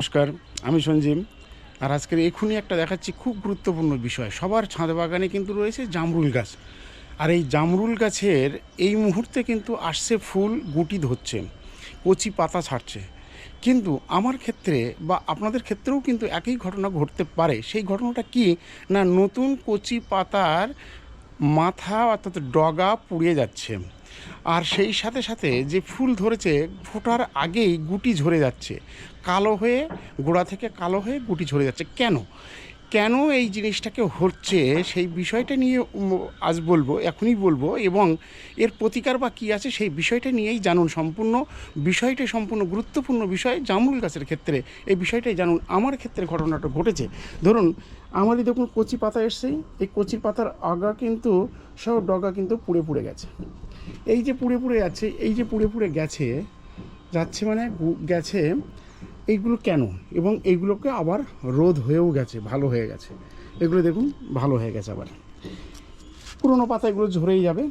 নমস্কার, আমি সঞ্জীব। আর আজকের এখনই একটা দেখাচ্ছি খুব গুরুত্বপূর্ণ বিষয়। সবার ছাদ বাগানে কিন্তু রয়েছে জামরুল গাছ। আর এই জামরুল গাছের এই মুহূর্তে কিন্তু আসছে ফুল, গুটি ধরছে, কচি পাতা ছাড়ছে। কিন্তু আমার ক্ষেত্রে বা আপনাদের ক্ষেত্রেও কিন্তু একই ঘটনা ঘটতে পারে। সেই ঘটনাটা কি? না, নতুন কচি পাতার মাথা অর্থাৎ ডগা পুড়িয়ে যাচ্ছে। আর সেই সাথে সাথে যে ফুল ধরেছে, ফোটার আগেই গুটি ঝরে যাচ্ছে। কালো হয়ে, গোড়া থেকে কালো হয়ে গুটি ঝরে যাচ্ছে। কেন? কেন এই জিনিসটাকে হচ্ছে? সেই বিষয়টা নিয়ে আজ বলব, এখনই বলব এবং এর প্রতিকার বা কী আছে সেই বিষয়টা নিয়েই জানুন সম্পূর্ণ। বিষয়টা সম্পূর্ণ গুরুত্বপূর্ণ বিষয়। জামরুল গাছের ক্ষেত্রে এই বিষয়টাই জানুন। আমার ক্ষেত্রে ঘটনাটা ঘটেছে। ধরুন, আমারই দেখুন কচি পাতা এসছেই এই কচি পাতার আগা কিন্তু, সব ডগা কিন্তু পুড়ে পুড়ে গেছে। এই যে পুড়ে পুড়ে যাচ্ছে, এই যে পুড়ে পুড়ে গেছে, যাচ্ছে মানে গেছে এইগুলো কেন? এবং এইগুলোকে আবার রোদ হয়েও গেছে, ভালো হয়ে গেছে। এগুলো দেখুন, ভালো হয়ে গেছে আবার। পুরোনো পাতা এগুলো ঝরেই যাবে।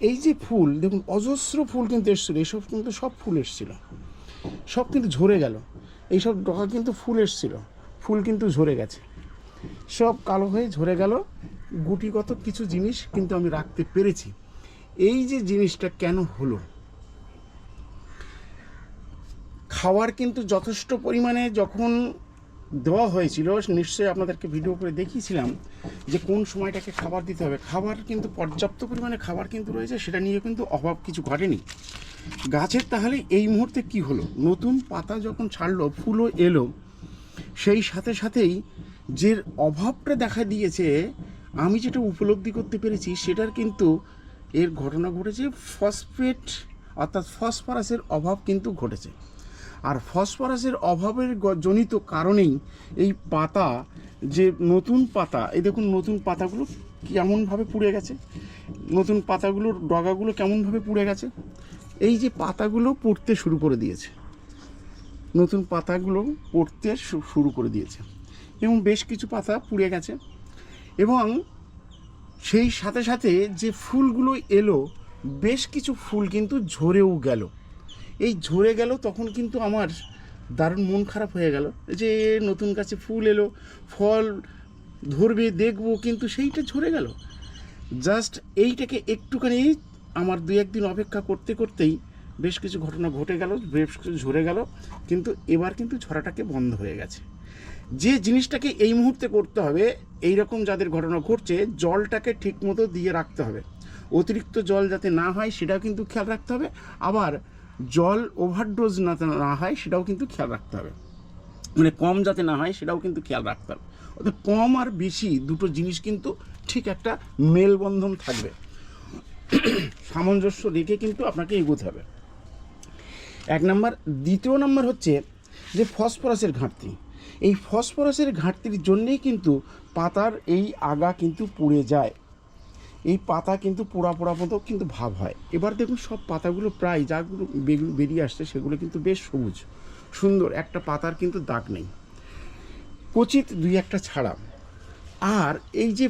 এই যে ফুল, দেখুন, অজস্র ফুল কিন্তু এসেছিল, এইসব কিন্তু সব ফুল এসেছিল। সব কিন্তু ঝরে গেল। এইসব ডগা কিন্তু ফুল এসেছিল। ফুল কিন্তু ঝরে গেছে। সব কালো হয়ে ঝরে গেল। গুটিগত কিছু জিনিস কিন্তু আমি রাখতে পেরেছি। এই যে জিনিসটা কেন হলো? খাওয়ার কিন্তু যথেষ্ট পরিমাণে যখন দেওয়া হয়েছিল, নিশ্চয়ই আপনাদেরকে ভিডিও করে দেখিয়েছিলাম যে কোন সময়টাকে খাবার দিতে হবে। খাবার কিন্তু, পর্যাপ্ত পরিমাণে খাবার কিন্তু রয়েছে, সেটা নিয়ে কিন্তু অভাব কিছু ঘটেনি। গাছের তাহলে এই মুহূর্তে কি হলো? নতুন পাতা যখন ছাড়লো, ফুলও এলো, সেই সাথে সাথেই যে অভাবটা দেখা দিয়েছে, আমি যেটা উপলব্ধি করতে পেরেছি, সেটার কিন্তু এর ঘটনা ঘটেছে ফসফেট, অর্থাৎ ফসফরাসের অভাব কিন্তু ঘটেছে। আর ফসফরাসের অভাবের জনিত কারণেই এই পাতা, যে নতুন পাতা, এই দেখুন নতুন পাতাগুলো কেমনভাবে পুড়ে গেছে, নতুন পাতাগুলোর ডগাগুলো কেমনভাবে পুড়ে গেছে, এই যে পাতাগুলো পড়তে শুরু করে দিয়েছে, নতুন পাতাগুলো পড়তে শুরু করে দিয়েছে। এবং বেশ কিছু পাতা পুড়ে গেছে। এবং সেই সাথে সাথে যে ফুলগুলো এলো, বেশ কিছু ফুল কিন্তু ঝরেও গেল। এই ঝরে গেল তখন কিন্তু আমার দারুণ মন খারাপ হয়ে গেল যে নতুন গাছে ফুল এলো, ফল ধরবে, দেখব, কিন্তু সেইটা ঝরে গেল। জাস্ট এইটাকে একটুখানি আমার দু একদিন অপেক্ষা করতে করতেই বেশ কিছু ঘটনা ঘটে গেল, বেশ কিছু ঝরে গেল, কিন্তু এবার কিন্তু ঝরাটাকে বন্ধ হয়ে গেছে। যে জিনিসটাকে এই মুহূর্তে করতে হবে, এই রকম যাদের ঘটনা ঘটছে, জলটাকে ঠিকমতো দিয়ে রাখতে হবে। অতিরিক্ত জল যাতে না হয়, সেটাও কিন্তু খেয়াল রাখতে হবে। আবার জল ওভারডোজ না না হয়, সেটাও কিন্তু খেয়াল রাখতে হবে। মানে কম যাতে না হয়, সেটাও কিন্তু খেয়াল রাখতে হবে। অর্থাৎ কম আর বেশি দুটো জিনিস কিন্তু ঠিক একটা মেলবন্ধন থাকবে। সামঞ্জস্য রেখে কিন্তু আপনাকে এগোতে হবে। এক নম্বর, দ্বিতীয় নম্বর হচ্ছে যে ফসফরাসের ঘাটতি। এই ফসফরাসের ঘাটতির জন্যেই কিন্তু পাতার এই আগা কিন্তু পুড়ে যায়। এই পাতা কিন্তু পোড়া পোড়া মতো কিন্তু ভাব হয়। এবার দেখুন সব পাতাগুলো প্রায় যাগুলো বেরিয়ে আসছে সেগুলো কিন্তু বেশ সবুজ, সুন্দর। একটা পাতার কিন্তু দাগ নেই। কচিত দুই একটা ছাড়া। আর এই যে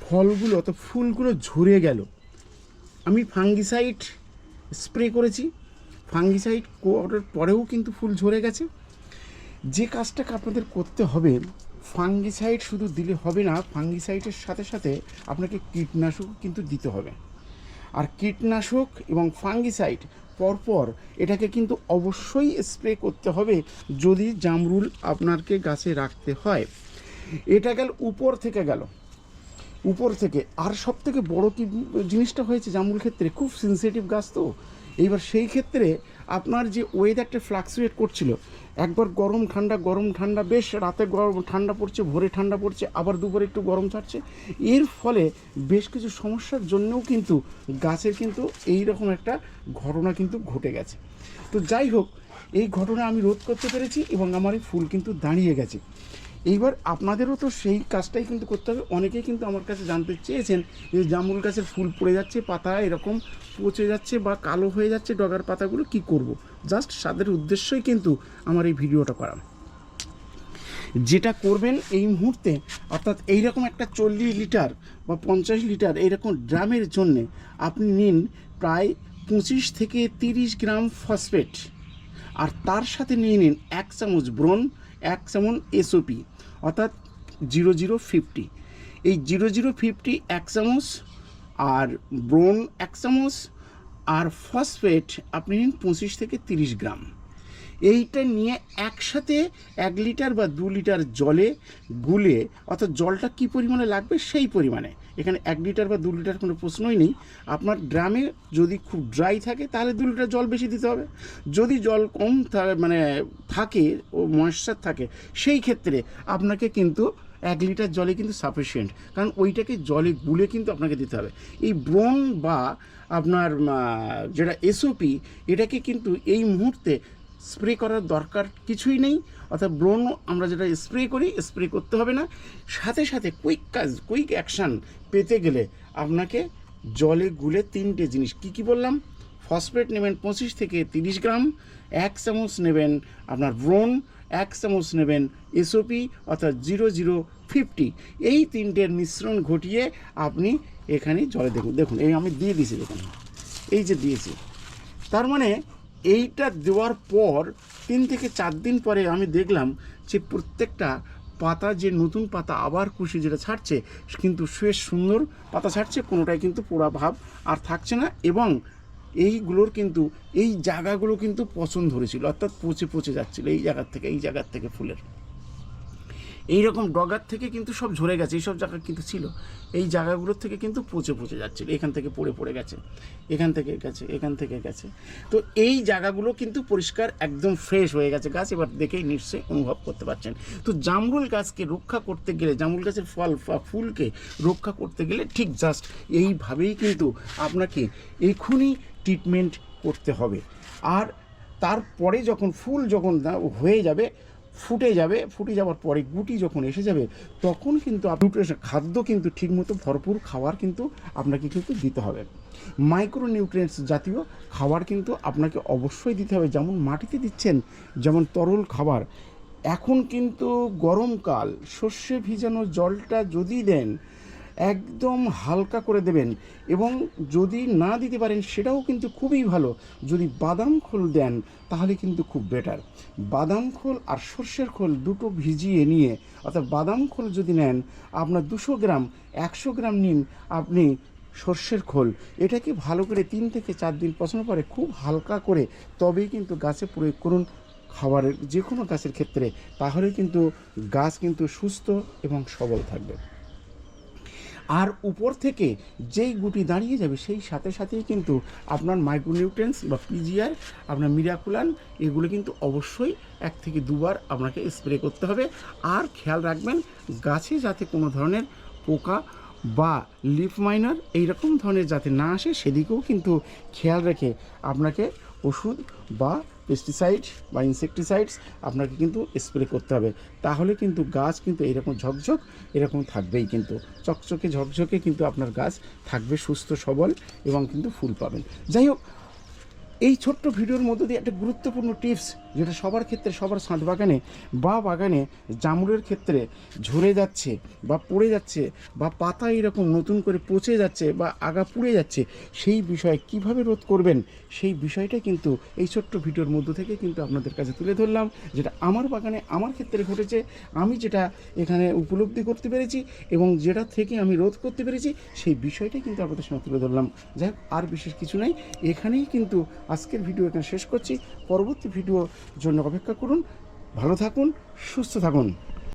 ফলগুলো তো ফুলগুলো ঝরে গেল। আমি ফাঙ্গিসাইড স্প্রে করেছি। ফাঙ্গিসাইড করার পরেও কিন্তু ফুল ঝরে গেছে। যে কাজটাকে আপনাদের করতে হবে, ফাঙ্গিসাইড শুধু দিলে হবে না, ফাঙ্গিসাইডের সাথে সাথে আপনাকে কীটনাশক কিন্তু দিতে হবে। আর কীটনাশক এবং ফাঙ্গিসাইড পরপর এটাকে কিন্তু অবশ্যই স্প্রে করতে হবে যদি জামরুল আপনাকে গাছে রাখতে হয়। এটা গেল উপর থেকে গেল। উপর থেকে। আর সব থেকে বড়ো কি জিনিসটা হয়েছে জামরুল ক্ষেত্রে? খুব সেন্সিটিভ গাছ তো। এইবার সেই ক্ষেত্রে আপনার যে ওয়েদারটা ফ্লাকচুয়েট করছিল, একবার গরম, ঠান্ডা গরম, ঠান্ডা, বেশ রাতে গরম, ঠান্ডা পড়ছে, ভোরে ঠান্ডা পড়ছে, আবার দুপুরে একটু গরম ছাড়ছে। এর ফলে বেশ কিছু সমস্যার জন্যও কিন্তু গাছের কিন্তু এই রকম একটা ঘটনা কিন্তু ঘটে গেছে। তো যাই হোক, এই ঘটনা আমি রোধ করতে পেরেছি এবং আমার এই ফুল কিন্তু দাঁড়িয়ে গেছে। এইবার আপনাদেরও তো সেই কাজটাই কিন্তু করতে হবে। অনেকেই কিন্তু আমার কাছে জানতে চেয়েছেন যে জামুল গাছের ফুল পড়ে যাচ্ছে, পাতা এরকম পচে যাচ্ছে বা কালো হয়ে যাচ্ছে, ডগার পাতাগুলো কি করব? জাস্ট তাদের উদ্দেশ্যই কিন্তু আমার এই ভিডিওটা করা। যেটা করবেন এই মুহূর্তে, অর্থাৎ এইরকম একটা চল্লিশ লিটার বা পঞ্চাশ লিটার এইরকম ড্রামের জন্যে আপনি নিন প্রায় পঁচিশ থেকে তিরিশ গ্রাম ফসফেট। আর তার সাথে নিয়ে নিন এক চামচ ব্রোন এক চামচ এসওপি। অর্থাৎ জিরো জিরো ফিফটি। এই জিরো জিরো ফিফটি এক চামচ আর ব্রোন এক চামচ আর ফসফেট আপনি নিন পঁচিশ থেকে তিরিশ গ্রাম। এইটা নিয়ে একসাথে এক লিটার বা দু লিটার জলে গুলে, অর্থাৎ জলটা কি পরিমাণে লাগবে সেই পরিমাণে। এখানে এক লিটার বা দু লিটার কোনো প্রশ্নই নেই। আপনার ড্রামে যদি খুব ড্রাই থাকে, তাহলে দু লিটার জল বেশি দিতে হবে। যদি জল কম মানে থাকে ও ময়েশ্চার থাকে, সেই ক্ষেত্রে আপনাকে কিন্তু এক লিটার জলে কিন্তু সাফিসিয়েন্ট কারণ ওইটাকে জলে গুলে কিন্তু আপনাকে দিতে হবে। এই ব্রন বা আপনার যেটা এসওপি এটাকে কিন্তু এই মুহূর্তে স্প্রে করার দরকার কিছুই নেই। অর্থাৎ ব্রণ আমরা যেটা স্প্রে করি স্প্রে করতে হবে না। সাথে সাথে কুইক কাজ কুইক অ্যাকশান পেতে গেলে আপনাকে জলে গুলে তিনটে জিনিস। কি কি বললাম? ফসফেট নেবেন পঁচিশ থেকে তিরিশ গ্রাম, এক চামচ নেবেন আপনার ব্রোন এক চামচ নেবেন এসওপি, অর্থাৎ জিরো জিরো ফিফটি। এই তিনটের মিশ্রণ ঘটিয়ে আপনি এখানে জলে দেখুন। দেখুন, এই আমি দিয়ে দিয়েছি দেখুন। এই যে দিয়েছি। তার মানে এইটা দেওয়ার পর তিন থেকে চার দিন পরে আমি দেখলাম যে প্রত্যেকটা পাতা, যে নতুন পাতা আবার কুশি যেটা ছাড়ছে, কিন্তু বেশ সুন্দর পাতা ছাড়ছে, কোনোটাই কিন্তু পোড়া ভাব আর থাকছে না এবং এইগুলোর কিন্তু, এই জায়গাগুলো কিন্তু পচন ধরেছিল, অর্থাৎ পচে পচে যাচ্ছিল এই জায়গার থেকে, এই জায়গার থেকে ফুলের। এই রকম ডগার থেকে কিন্তু সব ঝরে গেছে, এইসব জায়গা কিন্তু ছিল। এই জায়গাগুলোর থেকে কিন্তু পচে পচে যাচ্ছিল, এখান থেকে পড়ে পড়ে গেছে, এখান থেকে গেছে, এখান থেকে গেছে। তো এই জায়গাগুলো কিন্তু পরিষ্কার একদম ফ্রেশ হয়ে গেছে গাছ, এবার দেখেই নিশ্চয়ই অনুভব করতে পারছেন। তো জামরুল গাছকে রক্ষা করতে গেলে, জামরুল গাছের ফল ফুলকে রক্ষা করতে গেলে ঠিক জাস্ট এইভাবেই কিন্তু আপনাকে এখনই ট্রিটমেন্ট করতে হবে। আর তারপরে যখন ফুল যখন হয়ে যাবে ফুটে যাবে, ফুটে যাওয়ার পরে গুটি যখন এসে যাবে, তখন কিন্তু নিউট্রিশন খাদ্য কিন্তু ঠিকমতো ভরপুর খাবার কিন্তু আপনাকে কিন্তু দিতে হবে। মাইক্রো নিউট্রিয়েন্টস জাতীয় খাবার কিন্তু আপনাকে অবশ্যই দিতে হবে। যেমন মাটিতে দিচ্ছেন, যেমন তরল খাবার। এখন কিন্তু গরমকাল শস্যে ভিজানো জলটা যদি দেন একদম হালকা করে দেবেন এবং যদি না দিতে পারেন সেটাও কিন্তু খুবই ভালো। যদি বাদাম খোল দেন তাহলে কিন্তু খুব বেটার বাদাম খোল আর সর্ষের খোল দুটো ভিজিয়ে নিয়ে, অর্থাৎ বাদাম খোল যদি নেন, আপনার দুশো গ্রাম, একশো গ্রাম নিন আপনি সর্ষের খোল। এটাকে ভালো করে তিন থেকে চার দিন পছন্দ করে খুব হালকা করে তবেই কিন্তু গাছে প্রয়োগ করুন খাবারের যে কোনো গাছের ক্ষেত্রে। তাহলে কিন্তু গাছ কিন্তু সুস্থ এবং সবল থাকবে। আর উপর থেকে যেই গুটি দাঁড়িয়ে যাবে, সেই সাথে সাথেই কিন্তু আপনার মাইক্রোনিউট্রেন্স বা পিজিআর আপনার মিরাকুলান এগুলো কিন্তু অবশ্যই এক থেকে দুবার আপনাকে স্প্রে করতে হবে। আর খেয়াল রাখবেন, গাছে যাতে কোনো ধরনের পোকা বা লিফ মাইনার এইরকম ধরনের যাতে না আসে, সেদিকেও কিন্তু খেয়াল রেখে আপনাকে ওষুধ বা পেস্টিসাইড বা ইনসেকটিসাইডস আপনাকে কিন্তু স্প্রে করতে হবে। তাহলে কিন্তু গাছ কিন্তু এরকম ঝকঝক, এরকম থাকবেই কিন্তু। চকচকে ঝকঝকে কিন্তু আপনার গাছ থাকবে সুস্থ, সবল এবং কিন্তু ফুল পাবেন। যাই হোক, এই ছোট্ট ভিডিওর মধ্যে দিয়ে একটা গুরুত্বপূর্ণ টিপস যেটা সবার ক্ষেত্রে সবার ছাদ বাগানে বা বাগানে জামুরের ক্ষেত্রে ঝরে যাচ্ছে বা পড়ে যাচ্ছে বা পাতা এরকম নতুন করে পচে যাচ্ছে বা আগা পুড়ে যাচ্ছে, সেই বিষয়ে কীভাবে রোধ করবেন? সেই বিষয়টা কিন্তু এই ছোট্ট ভিডিওর মধ্য থেকে কিন্তু আপনাদের কাছে তুলে ধরলাম, যেটা আমার বাগানে আমার ক্ষেত্রে ঘটেছে। আমি যেটা এখানে উপলব্ধি করতে পেরেছি এবং যেটা থেকে আমি রোধ করতে পেরেছি, সেই বিষয়টাই কিন্তু আপনাদের সঙ্গে তুলে ধরলাম। যাই আর বিশেষ কিছু নাই। এখানেই কিন্তু আজকের ভিডিও এখানে শেষ করছি। পরবর্তী ভিডিওর জন্য অপেক্ষা করুন। ভালো থাকুন সুস্থ থাকুন।